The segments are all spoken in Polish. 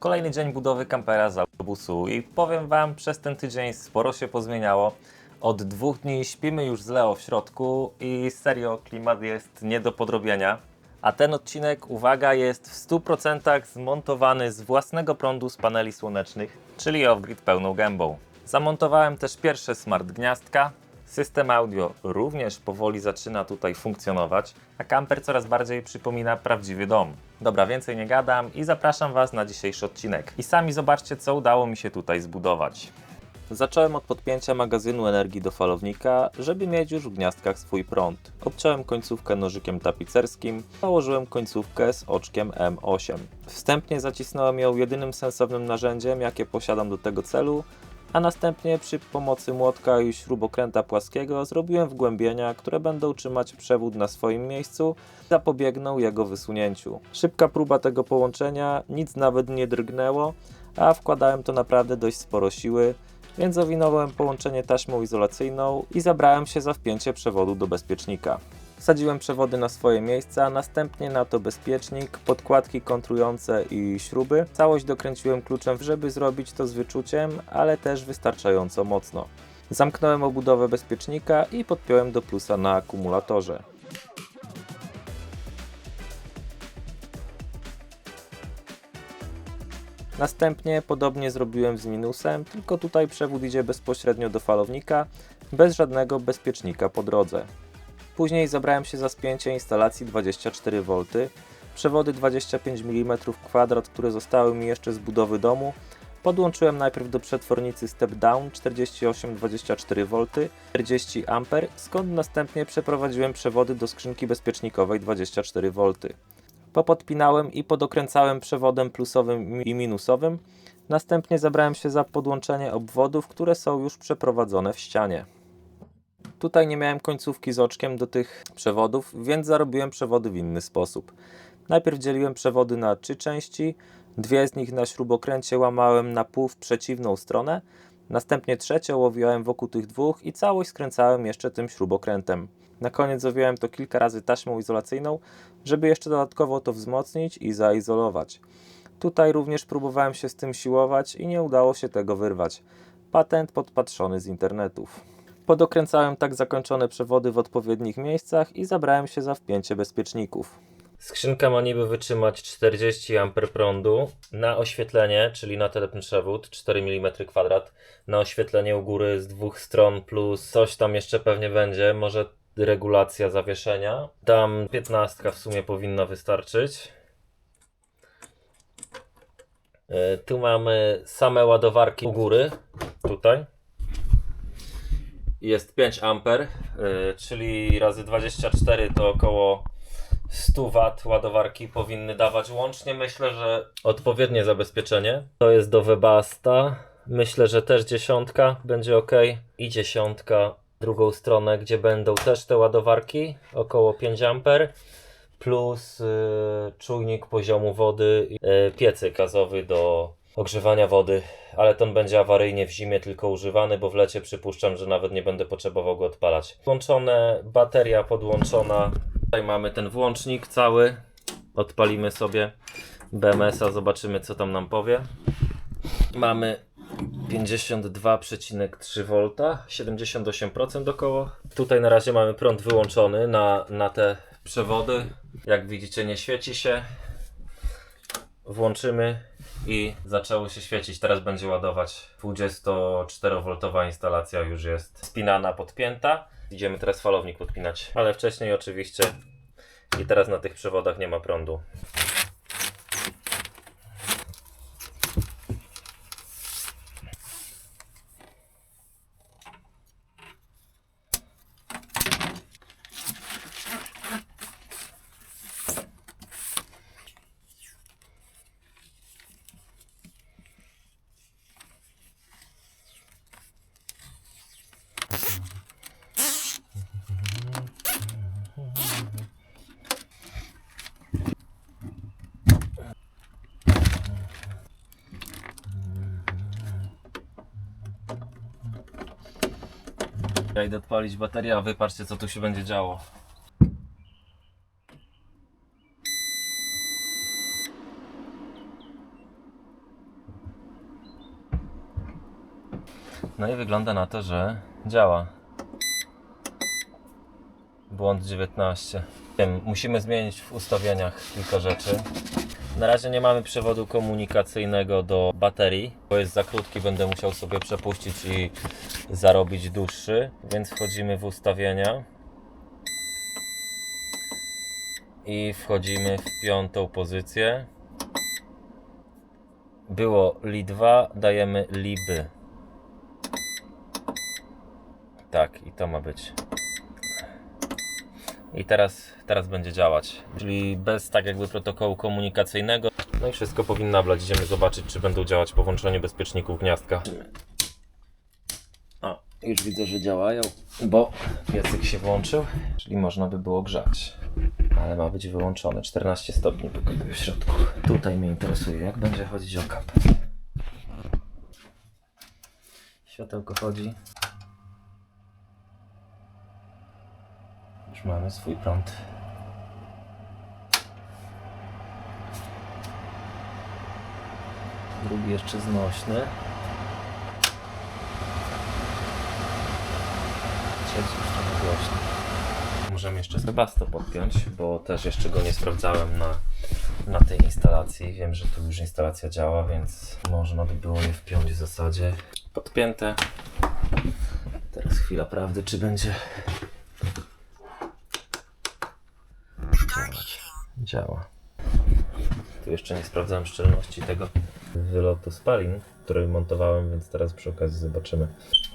Kolejny dzień budowy kampera z autobusu i powiem Wam, przez ten tydzień sporo się pozmieniało. Od dwóch dni śpimy już z Leo w środku i serio klimat jest nie do podrobienia. A ten odcinek, uwaga, jest w 100% zmontowany z własnego prądu z paneli słonecznych, czyli off-grid pełną gębą. Zamontowałem też pierwsze smart gniazdka. System audio również powoli zaczyna tutaj funkcjonować, a kamper coraz bardziej przypomina prawdziwy dom. Dobra, więcej nie gadam i zapraszam Was na dzisiejszy odcinek. I sami zobaczcie, co udało mi się tutaj zbudować. Zacząłem od podpięcia magazynu energii do falownika, żeby mieć już w gniazdkach swój prąd. Obciąłem końcówkę nożykiem tapicerskim, założyłem końcówkę z oczkiem M8. Wstępnie zacisnąłem ją jedynym sensownym narzędziem, jakie posiadam do tego celu, a następnie przy pomocy młotka i śrubokręta płaskiego zrobiłem wgłębienia, które będą trzymać przewód na swoim miejscu zapobiegną jego wysunięciu. Szybka próba tego połączenia, nic nawet nie drgnęło, a wkładałem to naprawdę dość sporo siły, więc owinąłem połączenie taśmą izolacyjną i zabrałem się za wpięcie przewodu do bezpiecznika. Wsadziłem przewody na swoje miejsca, następnie na to bezpiecznik, podkładki kontrujące i śruby. Całość dokręciłem kluczem, żeby zrobić to z wyczuciem, ale też wystarczająco mocno. Zamknąłem obudowę bezpiecznika i podpiąłem do plusa na akumulatorze. Następnie podobnie zrobiłem z minusem, tylko tutaj przewód idzie bezpośrednio do falownika, bez żadnego bezpiecznika po drodze. Później zabrałem się za spięcie instalacji 24V, przewody 25 mm kwadrat, które zostały mi jeszcze z budowy domu, podłączyłem najpierw do przetwornicy step down 48-24V 40 A, skąd następnie przeprowadziłem przewody do skrzynki bezpiecznikowej 24V. Popodpinałem i podokręcałem przewodem plusowym i minusowym, następnie zabrałem się za podłączenie obwodów, które są już przeprowadzone w ścianie. Tutaj nie miałem końcówki z oczkiem do tych przewodów, więc zarobiłem przewody w inny sposób. Najpierw dzieliłem przewody na trzy części, dwie z nich na śrubokręcie łamałem na pół w przeciwną stronę, następnie trzecią owijałem wokół tych dwóch i całość skręcałem jeszcze tym śrubokrętem. Na koniec owijałem to kilka razy taśmą izolacyjną, żeby jeszcze dodatkowo to wzmocnić i zaizolować. Tutaj również próbowałem się z tym siłować i nie udało się tego wyrwać. Patent podpatrzony z internetów. Podokręcałem tak zakończone przewody w odpowiednich miejscach i zabrałem się za wpięcie bezpieczników. Skrzynka ma niby wytrzymać 40 A prądu na oświetlenie, czyli na ten przewód 4 mm kwadrat, na oświetlenie u góry z dwóch stron plus coś tam jeszcze pewnie będzie, może regulacja zawieszenia. Tam 15 w sumie powinno wystarczyć. E, Tu mamy same ładowarki u góry, tutaj. Jest 5 amper, y, czyli razy 24 to około 100 W ładowarki powinny dawać łącznie. Myślę, że odpowiednie zabezpieczenie. To jest do Webasta. Myślę, że też dziesiątka będzie ok. I dziesiątka drugą stronę, gdzie będą też te ładowarki, około 5 amper. Plus y, czujnik poziomu wody, y, piecyk gazowy do ogrzewania wody, ale ten będzie awaryjnie w zimie tylko używany, bo w lecie przypuszczam, że nawet nie będę potrzebował go odpalać. Włączone, bateria podłączona. Tutaj mamy ten włącznik cały. Odpalimy sobie BMS-a, zobaczymy co tam nam powie. Mamy 52,3 V, 78% około. Tutaj na razie mamy prąd wyłączony na, na te przewody. Jak widzicie nie świeci się. Włączymy i zaczęło się świecić. Teraz będzie ładować. 24V instalacja już jest spinana, podpięta. Idziemy teraz falownik podpinać, ale wcześniej oczywiście i teraz na tych przewodach nie ma prądu. Ja idę odpalić baterię, a wypatrzcie co tu się będzie działo. No i wygląda na to, że działa. Błąd 19. Musimy zmienić w ustawieniach kilka rzeczy. Na razie nie mamy przewodu komunikacyjnego do baterii, bo jest za krótki, będę musiał sobie przepuścić i zarobić dłuższy, więc wchodzimy w ustawienia i wchodzimy w piątą pozycję. Było li 2, dajemy liby. Tak, i to ma być. I teraz, teraz będzie działać. Czyli bez tak jakby protokołu komunikacyjnego. No i wszystko powinno nablać. Idziemy zobaczyć, czy będą działać po włączeniu bezpieczników gniazdka. O, już widzę, że działają, bo piecyk się włączył, czyli można by było grzać. Ale ma być wyłączony. 14 stopni pokazuje w środku. Tutaj mnie interesuje, jak będzie chodzić okap. Światełko chodzi. Już mamy swój prąd. Drugi jeszcze znośny. Trzeci już trochę głośny. Możemy jeszcze Sebasto podpiąć, bo też jeszcze go nie sprawdzałem na, na tej instalacji. Wiem, że tu już instalacja działa, więc można by było je wpiąć w zasadzie. Podpięte. Teraz chwila prawdy, czy będzie Działa. Tu jeszcze nie sprawdzałem szczelności tego wylotu spalin, który montowałem, więc teraz przy okazji zobaczymy.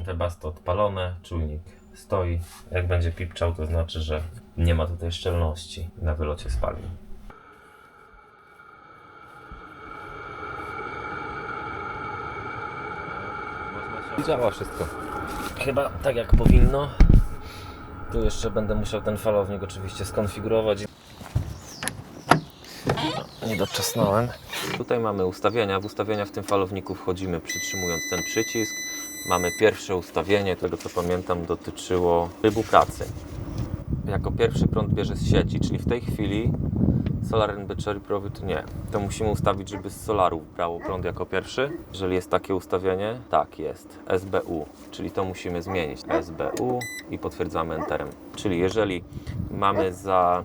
Webasto odpalone, czujnik stoi. Jak będzie pipczał, to znaczy, że nie ma tutaj szczelności na wylocie spalin. Działa wszystko. Chyba tak jak powinno. Tu jeszcze będę musiał ten falownik oczywiście skonfigurować. Nie doczesnąłem. Tutaj mamy ustawienia. W ustawienia w tym falowniku wchodzimy przytrzymując ten przycisk. Mamy pierwsze ustawienie, tego co pamiętam dotyczyło trybu pracy. Jako pierwszy prąd bierze z sieci, czyli w tej chwili Solar and Battery Profit nie. To musimy ustawić, żeby z solaru brało prąd jako pierwszy. Jeżeli jest takie ustawienie, tak jest. SBU, czyli to musimy zmienić. SBU i potwierdzamy Enterem. Czyli jeżeli mamy za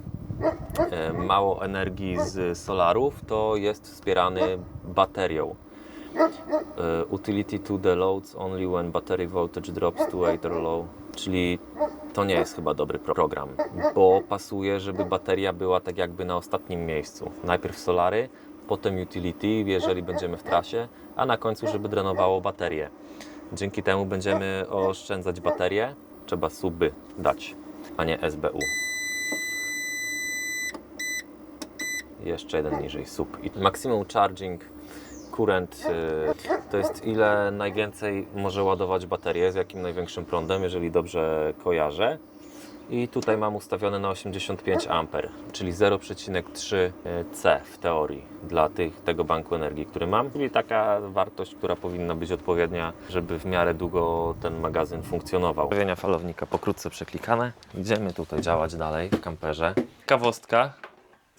mało energii z solarów, to jest wspierany baterią. E, Utility to the loads only when battery voltage drops to 8 or low. Czyli to nie jest chyba dobry pro- program, bo pasuje, żeby bateria była tak jakby na ostatnim miejscu. Najpierw solary, potem utility, jeżeli będziemy w trasie, a na końcu, żeby drenowało baterię. Dzięki temu będziemy oszczędzać baterię. Trzeba suby dać, a nie SBU. Jeszcze jeden niżej sub. I charging current y, to jest ile najwięcej może ładować baterię, z jakim największym prądem, jeżeli dobrze kojarzę. I tutaj mam ustawione na 85 A, czyli 0,3 C w teorii dla tych, tego banku energii, który mam. Czyli taka wartość, która powinna być odpowiednia, żeby w miarę długo ten magazyn funkcjonował. Ustawienia falownika pokrótce przeklikane. Idziemy tutaj działać dalej w kamperze. Kawostka.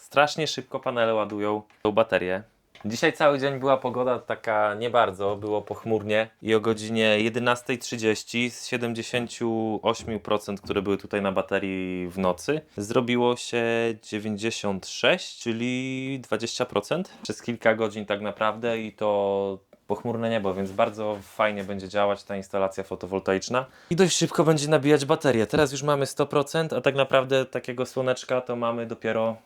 Strasznie szybko panele ładują tą baterię. Dzisiaj cały dzień była pogoda taka nie bardzo, było pochmurnie i o godzinie 11.30 z 78%, które były tutaj na baterii w nocy, zrobiło się 96, czyli 20% przez kilka godzin tak naprawdę i to pochmurne niebo, więc bardzo fajnie będzie działać ta instalacja fotowoltaiczna i dość szybko będzie nabijać baterię. Teraz już mamy 100%, a tak naprawdę takiego słoneczka to mamy dopiero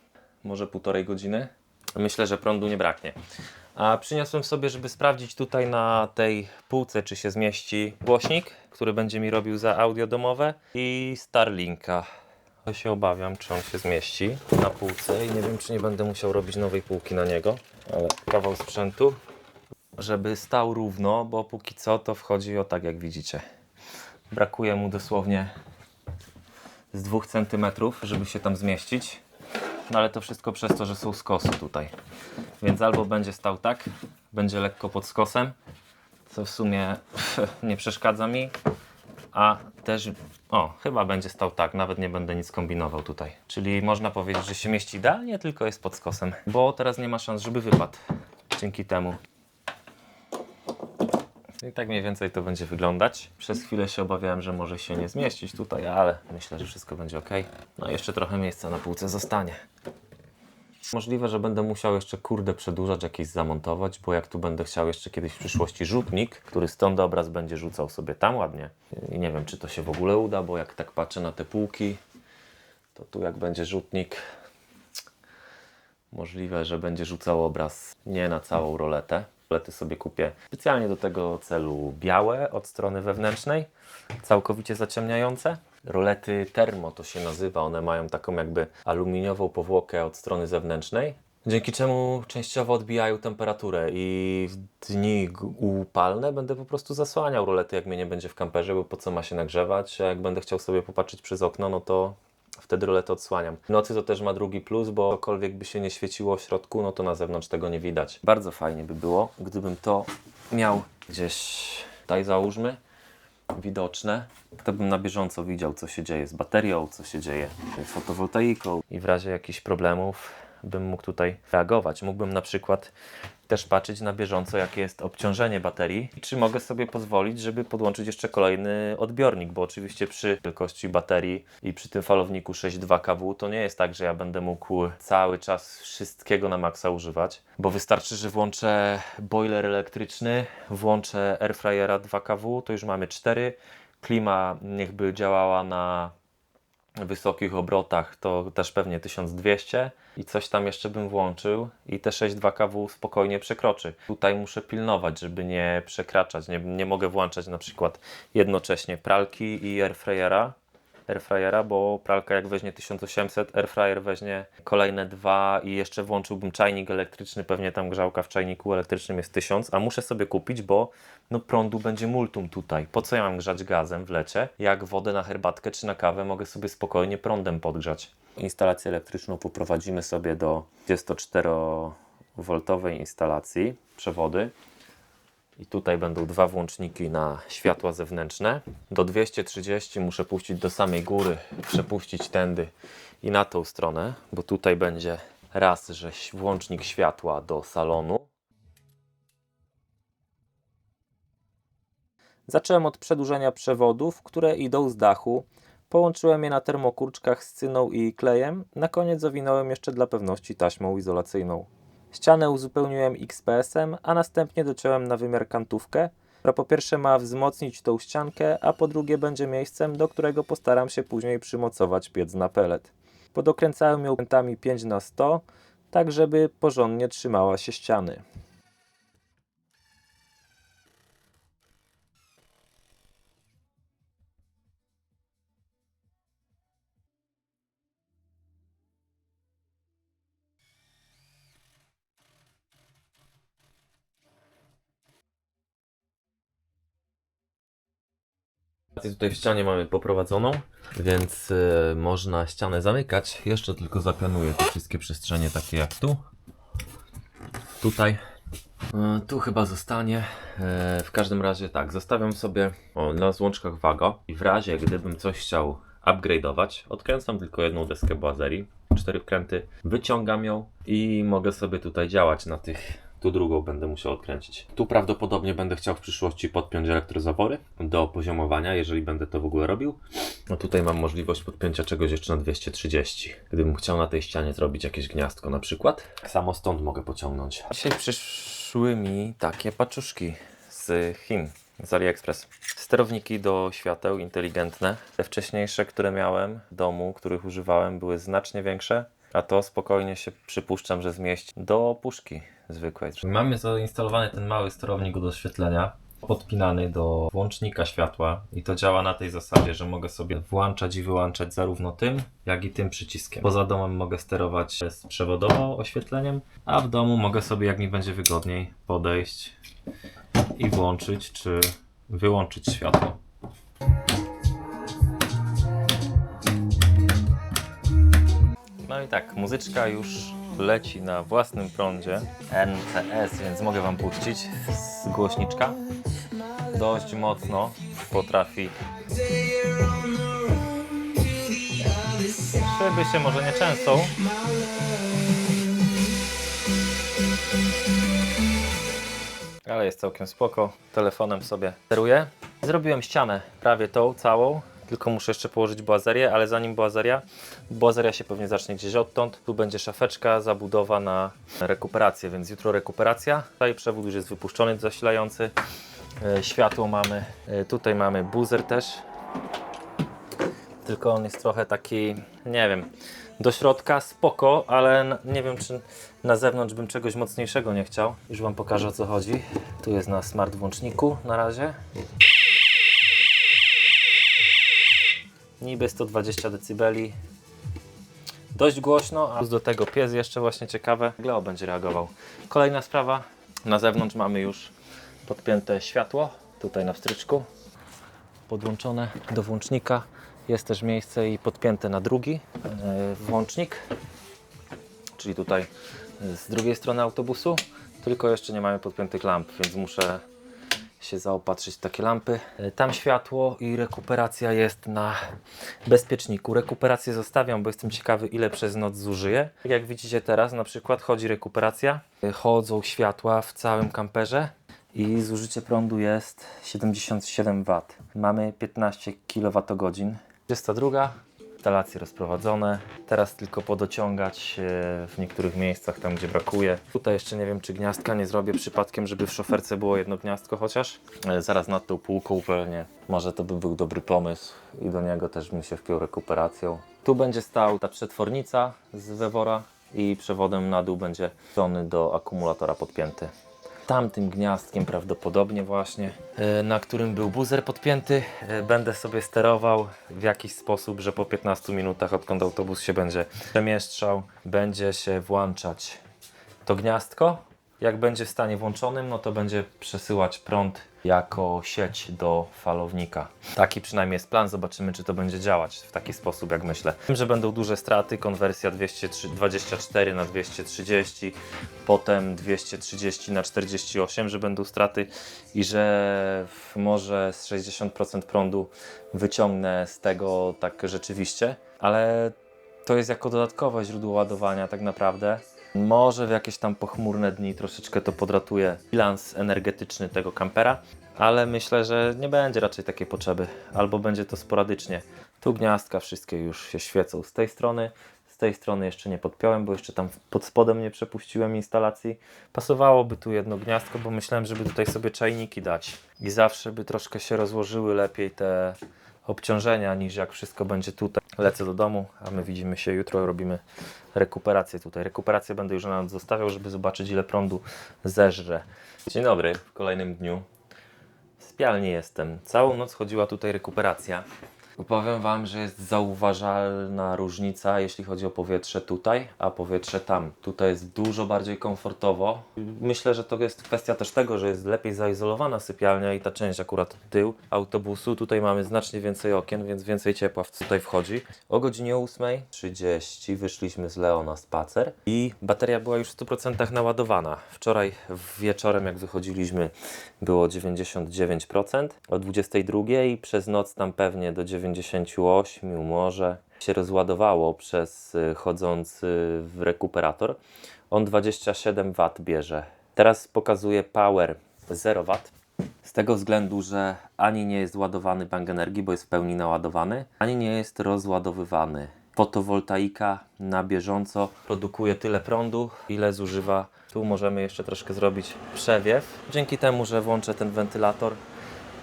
może półtorej godziny. Myślę, że prądu nie braknie. A przyniosłem sobie, żeby sprawdzić tutaj na tej półce, czy się zmieści głośnik, który będzie mi robił za audio domowe i Starlinka. Ja się obawiam, czy on się zmieści na półce i nie wiem, czy nie będę musiał robić nowej półki na niego, ale kawał sprzętu, żeby stał równo, bo póki co to wchodzi o tak, jak widzicie. Brakuje mu dosłownie z 2 cm, żeby się tam zmieścić. No ale to wszystko przez to, że są skosy tutaj. Więc albo będzie stał tak, będzie lekko pod skosem, co w sumie nie przeszkadza mi, a też, o, chyba będzie stał tak, nawet nie będę nic kombinował tutaj. Czyli można powiedzieć, że się mieści idealnie, tylko jest pod skosem, bo teraz nie ma szans, żeby wypadł dzięki temu. I tak mniej więcej to będzie wyglądać. Przez chwilę się obawiałem, że może się nie zmieścić tutaj, ale myślę, że wszystko będzie ok. No jeszcze trochę miejsca na półce zostanie. Możliwe, że będę musiał jeszcze kurde przedłużać jakieś zamontować, bo jak tu będę chciał jeszcze kiedyś w przyszłości rzutnik, który stąd obraz będzie rzucał sobie tam ładnie. I nie wiem, czy to się w ogóle uda, bo jak tak patrzę na te półki, to tu jak będzie rzutnik, możliwe, że będzie rzucał obraz nie na całą roletę. Rolety sobie kupię specjalnie do tego celu białe od strony wewnętrznej, całkowicie zaciemniające. Rolety termo to się nazywa, one mają taką jakby aluminiową powłokę od strony zewnętrznej, dzięki czemu częściowo odbijają temperaturę i w dni upalne będę po prostu zasłaniał rolety, jak mnie nie będzie w kamperze, bo po co ma się nagrzewać, a jak będę chciał sobie popatrzeć przez okno, no to wtedy rolety odsłaniam. W nocy to też ma drugi plus, bo cokolwiek by się nie świeciło w środku, no to na zewnątrz tego nie widać. Bardzo fajnie by było, gdybym to miał gdzieś tutaj załóżmy, widoczne, to bym na bieżąco widział, co się dzieje z baterią, co się dzieje z fotowoltaiką i w razie jakichś problemów bym mógł tutaj reagować. Mógłbym na przykład też patrzeć na bieżąco, jakie jest obciążenie baterii i czy mogę sobie pozwolić, żeby podłączyć jeszcze kolejny odbiornik, bo oczywiście przy wielkości baterii i przy tym falowniku 6.2 kW to nie jest tak, że ja będę mógł cały czas wszystkiego na maksa używać, bo wystarczy, że włączę boiler elektryczny, włączę airfryera 2 kW, to już mamy 4, klima niechby działała na wysokich obrotach to też pewnie 1200 i coś tam jeszcze bym włączył i te 6.2 kW spokojnie przekroczy. Tutaj muszę pilnować, żeby nie przekraczać. Nie, nie mogę włączać na przykład jednocześnie pralki i airfryera, airfryera, bo pralka jak weźmie 1800, airfryer weźmie kolejne dwa i jeszcze włączyłbym czajnik elektryczny, pewnie tam grzałka w czajniku elektrycznym jest 1000, a muszę sobie kupić, bo no prądu będzie multum tutaj. Po co ja mam grzać gazem w lecie, jak wodę na herbatkę czy na kawę mogę sobie spokojnie prądem podgrzać. Instalację elektryczną poprowadzimy sobie do 24V instalacji, przewody. I tutaj będą dwa włączniki na światła zewnętrzne. Do 230 muszę puścić do samej góry, przepuścić tędy i na tą stronę, bo tutaj będzie raz, że włącznik światła do salonu. Zacząłem od przedłużenia przewodów, które idą z dachu. Połączyłem je na termokurczkach z cyną i klejem. Na koniec zawinąłem jeszcze dla pewności taśmą izolacyjną. Ścianę uzupełniłem XPS-em, a następnie dociąłem na wymiar kantówkę, która po pierwsze ma wzmocnić tą ściankę, a po drugie będzie miejscem, do którego postaram się później przymocować piec na pelet. Podokręcałem ją pętami 5 na 100 tak żeby porządnie trzymała się ściany. Tutaj w ścianie mamy poprowadzoną, więc y, można ścianę zamykać. Jeszcze tylko zapianuję te wszystkie przestrzenie takie jak tu. Tutaj. Y, tu chyba zostanie. Y, w każdym razie tak, zostawiam sobie o, na złączkach wago i w razie gdybym coś chciał upgrade'ować, odkręcam tylko jedną deskę bazerii, cztery wkręty, wyciągam ją i mogę sobie tutaj działać na tych tu drugą będę musiał odkręcić. Tu prawdopodobnie będę chciał w przyszłości podpiąć elektrozawory do poziomowania, jeżeli będę to w ogóle robił. No tutaj mam możliwość podpięcia czegoś jeszcze na 230. Gdybym chciał na tej ścianie zrobić jakieś gniazdko na przykład. Samo stąd mogę pociągnąć. Dzisiaj przyszły mi takie paczuszki z Chin. Z AliExpress. Sterowniki do świateł inteligentne. Te wcześniejsze, które miałem w domu, których używałem, były znacznie większe. A to spokojnie się przypuszczam, że zmieści do puszki zwykłej. Mamy zainstalowany ten mały sterownik do oświetlenia, podpinany do włącznika światła i to działa na tej zasadzie, że mogę sobie włączać i wyłączać zarówno tym, jak i tym przyciskiem. Poza domem mogę sterować z przewodowo oświetleniem, a w domu mogę sobie, jak mi będzie wygodniej, podejść i włączyć czy wyłączyć światło. No i tak, muzyczka już leci na własnym prądzie NTS, więc mogę Wam puścić z głośniczka. Dość mocno potrafi. Szyby się może nie często. ale jest całkiem spoko. Telefonem sobie steruję. Zrobiłem ścianę prawie tą całą, tylko muszę jeszcze położyć boazerię, ale zanim boazeria, boazeria się pewnie zacznie gdzieś odtąd. Tu będzie szafeczka, zabudowa na rekuperację, więc jutro rekuperacja. Tutaj przewód już jest wypuszczony zasilający. E, Światło mamy, e, tutaj mamy buzer też, tylko on jest trochę taki, nie wiem, do środka spoko, ale nie wiem czy na zewnątrz bym czegoś mocniejszego nie chciał. Już Wam pokażę o co chodzi. Tu jest na smart włączniku na razie. Niby 120 dB. Dość głośno, a do tego pies jeszcze właśnie ciekawe. Jak Leo będzie reagował. Kolejna sprawa. Na zewnątrz mamy już podpięte światło. Tutaj na wstryczku podłączone do włącznika. Jest też miejsce i podpięte na drugi e, włącznik, czyli tutaj e, z drugiej strony autobusu. Tylko jeszcze nie mamy podpiętych lamp, więc muszę się zaopatrzyć w takie lampy. E, Tam światło i rekuperacja jest na bezpieczniku. Rekuperację zostawiam, bo jestem ciekawy ile przez noc zużyję. Tak jak widzicie teraz na przykład chodzi rekuperacja, E, chodzą światła w całym kamperze i zużycie prądu jest 77 W. Mamy 15 kWh. 22. Instalacje rozprowadzone. Teraz tylko podociągać e, w niektórych miejscach, tam gdzie brakuje. Tutaj jeszcze nie wiem, czy gniazdka nie zrobię przypadkiem, żeby w szoferce było jedno gniazdko chociaż. E, Zaraz nad tą półką pewnie. Może to by był dobry pomysł i do niego też bym się wpiął rekuperacją. Tu będzie stał ta przetwornica z wewora i przewodem na dół będzie żony do akumulatora podpięty tamtym gniazdkiem prawdopodobnie właśnie, e, na którym był buzer podpięty. E, Będę sobie sterował w jakiś sposób, że po 15 minutach odkąd autobus się będzie przemieszczał, będzie się włączać to gniazdko. Jak będzie w stanie włączonym, no to będzie przesyłać prąd jako sieć do falownika. Taki przynajmniej jest plan, zobaczymy czy to będzie działać w taki sposób jak myślę. Wiem, że będą duże straty, konwersja 224 na 230, potem 230 na 48, że będą straty i że może z 60% prądu wyciągnę z tego tak rzeczywiście, ale to jest jako dodatkowe źródło ładowania tak naprawdę. Może w jakieś tam pochmurne dni troszeczkę to podratuje bilans energetyczny tego kampera, ale myślę, że nie będzie raczej takiej potrzeby, albo będzie to sporadycznie. Tu gniazdka wszystkie już się świecą z tej strony, z tej strony jeszcze nie podpiąłem, bo jeszcze tam pod spodem nie przepuściłem instalacji. Pasowałoby tu jedno gniazdko, bo myślałem, żeby tutaj sobie czajniki dać i zawsze by troszkę się rozłożyły lepiej te obciążenia niż jak wszystko będzie tutaj. Lecę do domu, a my widzimy się jutro, robimy rekuperację tutaj. Rekuperację będę już na noc zostawiał, żeby zobaczyć ile prądu zeżre. Dzień dobry, w kolejnym dniu. W Spialni jestem. Całą noc chodziła tutaj rekuperacja. Powiem Wam, że jest zauważalna różnica, jeśli chodzi o powietrze tutaj, a powietrze tam. Tutaj jest dużo bardziej komfortowo. Myślę, że to jest kwestia też tego, że jest lepiej zaizolowana sypialnia i ta część akurat tył autobusu. Tutaj mamy znacznie więcej okien, więc więcej ciepła tutaj wchodzi. O godzinie 8.30 wyszliśmy z Leo na spacer i bateria była już w 100% naładowana. Wczoraj wieczorem, jak wychodziliśmy, było 99%. O 22.00 przez noc tam pewnie do 98 może się rozładowało przez y, chodzący w rekuperator. On 27 W bierze. Teraz pokazuje power 0 W. Z tego względu, że ani nie jest ładowany bank energii, bo jest w pełni naładowany, ani nie jest rozładowywany. Fotowoltaika na bieżąco produkuje tyle prądu, ile zużywa. Tu możemy jeszcze troszkę zrobić przewiew. Dzięki temu, że włączę ten wentylator,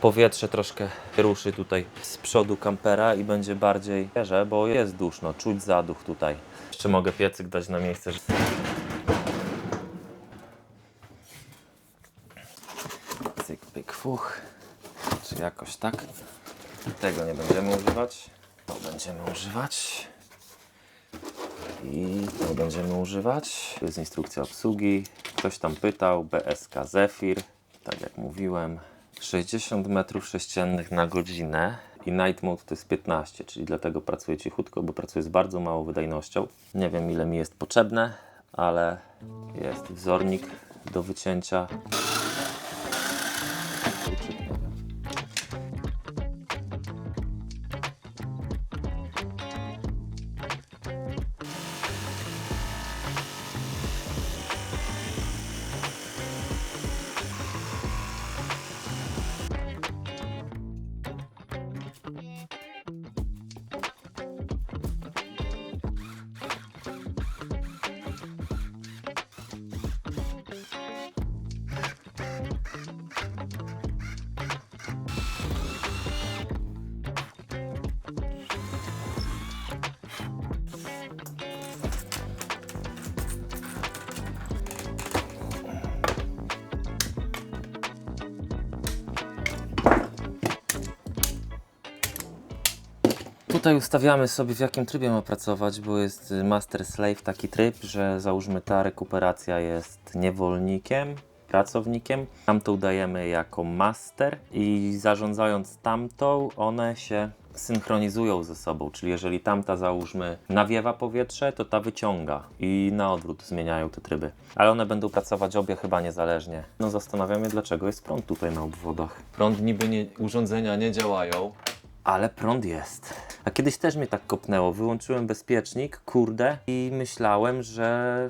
powietrze troszkę ruszy tutaj z przodu kampera i będzie bardziej świeże, bo jest duszno, czuć zaduch tutaj. Jeszcze mogę piecyk dać na miejsce. Cyk, pyk, fuch. Czy jakoś tak. Tego nie będziemy używać. To będziemy używać. I to będziemy używać. Tu jest instrukcja obsługi. Ktoś tam pytał. BSK Zephyr. Tak jak mówiłem. 60 metrów sześciennych na godzinę. I night mode to jest 15, czyli dlatego pracuję cichutko, bo pracuję z bardzo małą wydajnością. Nie wiem ile mi jest potrzebne, ale jest wzornik do wycięcia. Tutaj ustawiamy sobie w jakim trybie ma pracować, bo jest y, master slave taki tryb, że załóżmy ta rekuperacja jest niewolnikiem, pracownikiem. Tamtą dajemy jako master i zarządzając tamtą, one się synchronizują ze sobą, czyli jeżeli tamta załóżmy nawiewa powietrze, to ta wyciąga i na odwrót zmieniają te tryby. Ale one będą pracować obie chyba niezależnie. No zastanawiam się dlaczego jest prąd tutaj na obwodach. Prąd niby nie, urządzenia nie działają. Ale prąd jest. A kiedyś też mnie tak kopnęło. Wyłączyłem bezpiecznik, kurde, i myślałem, że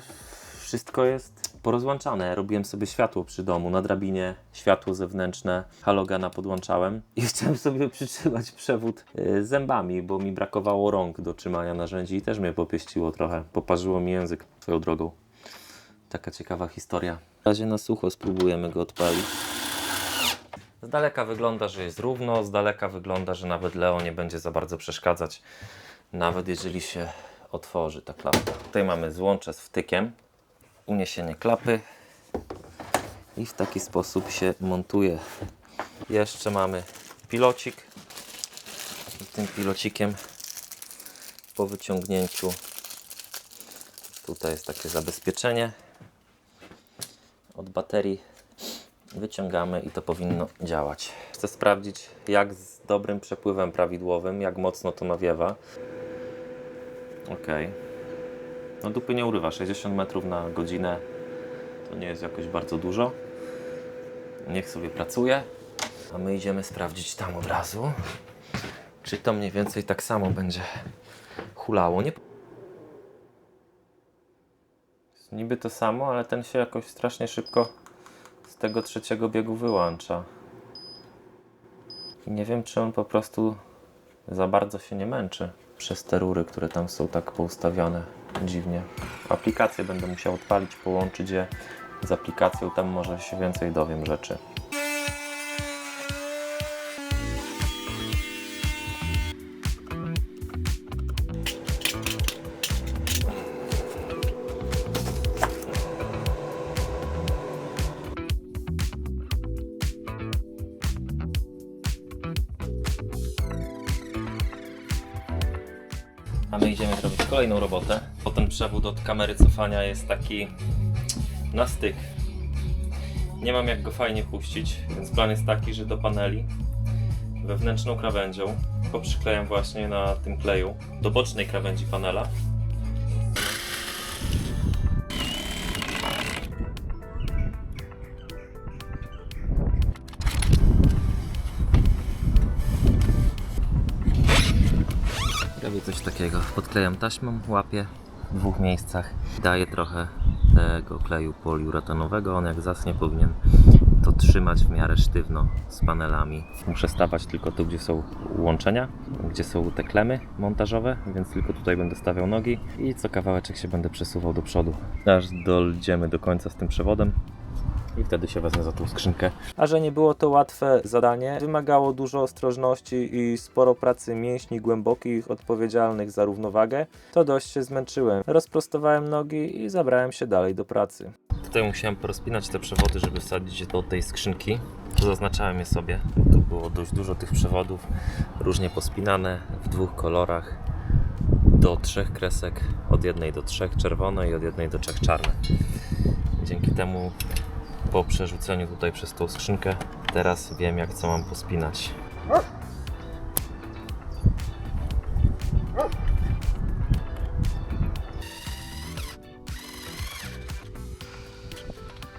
wszystko jest porozłączane. Robiłem sobie światło przy domu, na drabinie, światło zewnętrzne, halogena podłączałem i chciałem sobie przytrzymać przewód y, zębami, bo mi brakowało rąk do trzymania narzędzi i też mnie popieściło trochę. Poparzyło mi język swoją drogą. Taka ciekawa historia. W razie na sucho spróbujemy go odpalić. Z daleka wygląda, że jest równo, z daleka wygląda, że nawet Leo nie będzie za bardzo przeszkadzać, nawet jeżeli się otworzy ta klapka. Tutaj mamy złącze z wtykiem, uniesienie klapy i w taki sposób się montuje. Jeszcze mamy pilocik i tym pilocikiem po wyciągnięciu tutaj jest takie zabezpieczenie od baterii wyciągamy i to powinno działać. Chcę sprawdzić, jak z dobrym przepływem prawidłowym, jak mocno to nawiewa. Ok. No dupy nie urywa, 60 metrów na godzinę to nie jest jakoś bardzo dużo. Niech sobie pracuje, a my idziemy sprawdzić tam od razu, czy to mniej więcej tak samo będzie hulało. Nie... Niby to samo, ale ten się jakoś strasznie szybko tego trzeciego biegu wyłącza. I nie wiem, czy on po prostu za bardzo się nie męczy przez te rury, które tam są tak poustawione dziwnie. Aplikację będę musiał odpalić, połączyć je z aplikacją, tam może się więcej dowiem rzeczy. Przewód od kamery cofania jest taki na styk. Nie mam jak go fajnie puścić, więc plan jest taki, że do paneli wewnętrzną krawędzią poprzyklejam właśnie na tym kleju do bocznej krawędzi panela. Robię coś takiego. Podklejam taśmą, łapię dwóch miejscach. Daję trochę tego kleju poliuretanowego. On jak zasnie powinien to trzymać w miarę sztywno z panelami. Muszę stawać tylko tu, gdzie są łączenia, gdzie są te klemy montażowe, więc tylko tutaj będę stawiał nogi i co kawałeczek się będę przesuwał do przodu. Aż dojdziemy do końca z tym przewodem i wtedy się wezmę za tą skrzynkę. A że nie było to łatwe zadanie, wymagało dużo ostrożności i sporo pracy mięśni głębokich, odpowiedzialnych za równowagę, to dość się zmęczyłem. Rozprostowałem nogi i zabrałem się dalej do pracy. Tutaj musiałem porozpinać te przewody, żeby wsadzić je do tej skrzynki. Zaznaczałem je sobie. Tu było dość dużo tych przewodów, różnie pospinane w dwóch kolorach. Do trzech kresek, od jednej do trzech czerwone i od jednej do trzech czarne. Dzięki temu po przerzuceniu tutaj przez tą skrzynkę teraz wiem jak co mam pospinać.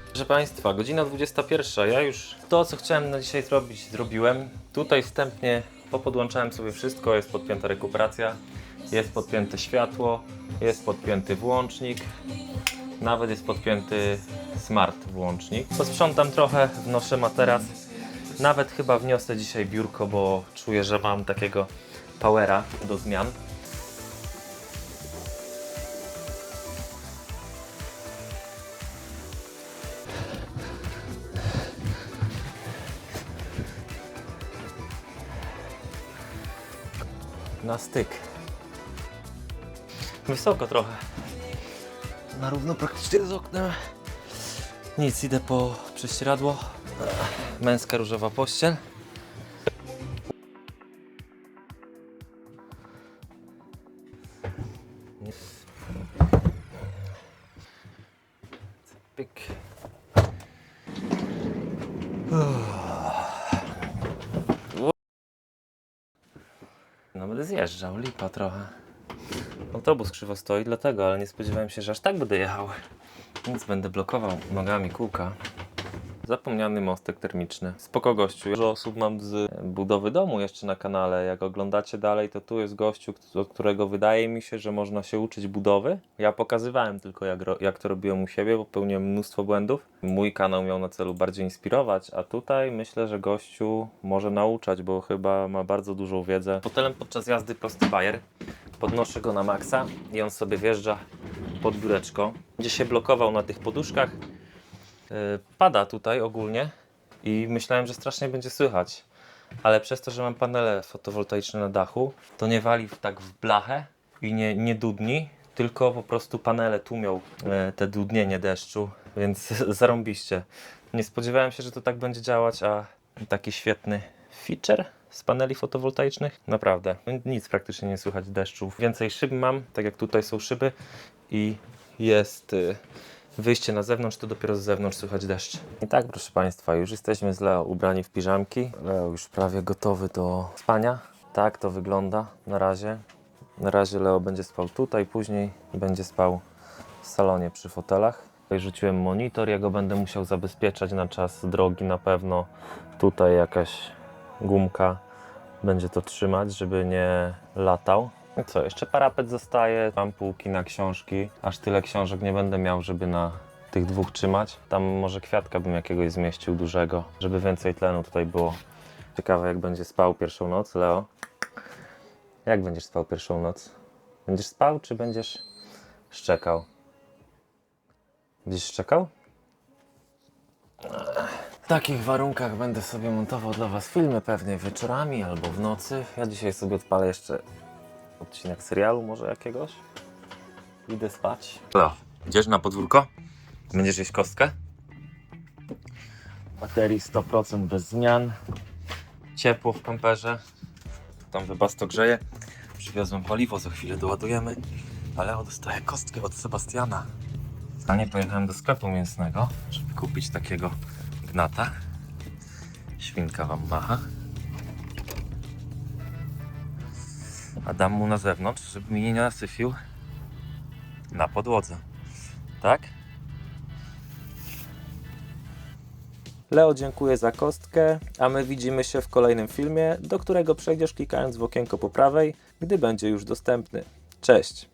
Proszę Państwa, godzina 21. Ja już to, co chciałem na dzisiaj zrobić, zrobiłem. Tutaj wstępnie popodłączałem sobie wszystko. Jest podpięta rekuperacja, jest podpięte światło, jest podpięty włącznik, nawet jest podpięty smart włącznik. Posprzątam trochę, wnoszę materac. Nawet chyba wniosę dzisiaj biurko, bo czuję, że mam takiego powera do zmian. Na styk. Wysoko trochę na równo praktycznie z okna. Nic, idę po prześcieradło. Męska różowa pościel. No będę zjeżdżał, lipa trochę. Autobus krzywo stoi, dlatego, ale nie spodziewałem się, że aż tak będę jechał. Więc będę blokował nogami kółka. Zapomniany mostek termiczny. Spoko gościu. Dużo osób mam z budowy domu jeszcze na kanale. Jak oglądacie dalej, to tu jest gościu, od którego wydaje mi się, że można się uczyć budowy. Ja pokazywałem tylko jak, jak to robiłem u siebie, popełniłem mnóstwo błędów. Mój kanał miał na celu bardziej inspirować, a tutaj myślę, że gościu może nauczać, bo chyba ma bardzo dużą wiedzę. Fotelem podczas jazdy prosty bajer. Podnoszę go na maksa i on sobie wjeżdża pod biureczko, gdzie się blokował na tych poduszkach. Yy, Pada tutaj ogólnie i myślałem, że strasznie będzie słychać. Ale przez to, że mam panele fotowoltaiczne na dachu, to nie wali tak w blachę i nie, nie dudni, tylko po prostu panele tłumią e, te dudnienie deszczu, więc zarąbiście. Nie spodziewałem się, że to tak będzie działać, a taki świetny feature z paneli fotowoltaicznych. Naprawdę, nic praktycznie nie słychać deszczu. Więcej szyb mam, tak jak tutaj są szyby i jest y, wyjście na zewnątrz, to dopiero z zewnątrz słychać deszcz. I tak, proszę Państwa, już jesteśmy z Leo ubrani w piżamki. Leo już prawie gotowy do spania. Tak to wygląda na razie. Na razie Leo będzie spał tutaj, później będzie spał w salonie przy fotelach. Tutaj rzuciłem monitor, ja go będę musiał zabezpieczać na czas drogi na pewno. Tutaj jakaś gumka będzie to trzymać, żeby nie latał. I co, jeszcze parapet zostaje, mam półki na książki, aż tyle książek nie będę miał, żeby na tych dwóch trzymać. Tam może kwiatka bym jakiegoś zmieścił dużego, żeby więcej tlenu tutaj było. Ciekawe jak będzie spał pierwszą noc, Leo. Jak będziesz spał pierwszą noc? Będziesz spał, czy będziesz szczekał? Będziesz szczekał? W takich warunkach będę sobie montował dla Was filmy, pewnie wieczorami albo w nocy. Ja dzisiaj sobie odpalę jeszcze odcinek serialu, może jakiegoś. Idę spać. Leo, idziesz na podwórko? Będziesz jeść kostkę? Baterii 100% bez zmian. Ciepło w kamperze. Tam wybas to grzeje. Przywiozłem paliwo, za chwilę doładujemy. A Leo dostaje kostkę od Sebastiana. A nie pojechałem do sklepu mięsnego, żeby kupić takiego gnata. Świnka wam macha. A dam mu na zewnątrz, żeby mi nie nasyfił na podłodze. Tak? Leo dziękuję za kostkę, a my widzimy się w kolejnym filmie, do którego przejdziesz klikając w okienko po prawej, gdy będzie już dostępny. Cześć!